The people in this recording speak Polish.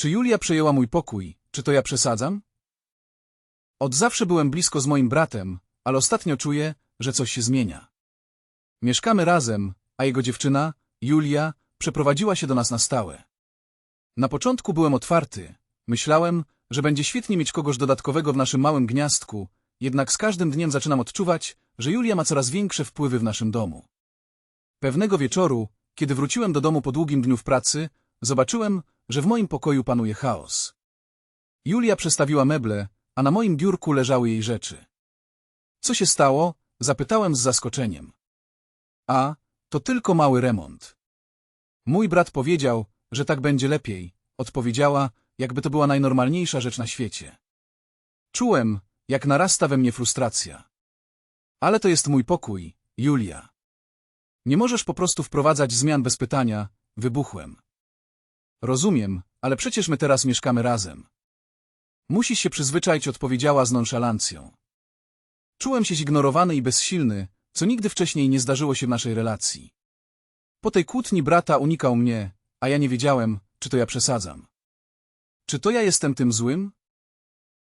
Czy Julia przejęła mój pokój? Czy to ja przesadzam? Od zawsze byłem blisko z moim bratem, ale ostatnio czuję, że coś się zmienia. Mieszkamy razem, a jego dziewczyna, Julia, przeprowadziła się do nas na stałe. Na początku byłem otwarty. Myślałem, że będzie świetnie mieć kogoś dodatkowego w naszym małym gniazdku, jednak z każdym dniem zaczynam odczuwać, że Julia ma coraz większe wpływy w naszym domu. Pewnego wieczoru, kiedy wróciłem do domu po długim dniu w pracy, zobaczyłem, że w moim pokoju panuje chaos. Julia przestawiła meble, a na moim biurku leżały jej rzeczy. Co się stało? Zapytałem z zaskoczeniem. A, to tylko mały remont. Mój brat powiedział, że tak będzie lepiej, odpowiedziała, jakby to była najnormalniejsza rzecz na świecie. Czułem, jak narasta we mnie frustracja. Ale to jest mój pokój, Julia. Nie możesz po prostu wprowadzać zmian bez pytania, wybuchłem. Rozumiem, ale przecież my teraz mieszkamy razem. Musisz się przyzwyczaić, odpowiedziała z nonszalancją. Czułem się zignorowany i bezsilny, co nigdy wcześniej nie zdarzyło się w naszej relacji. Po tej kłótni brata unikał mnie, a ja nie wiedziałem, czy to ja przesadzam. Czy to ja jestem tym złym?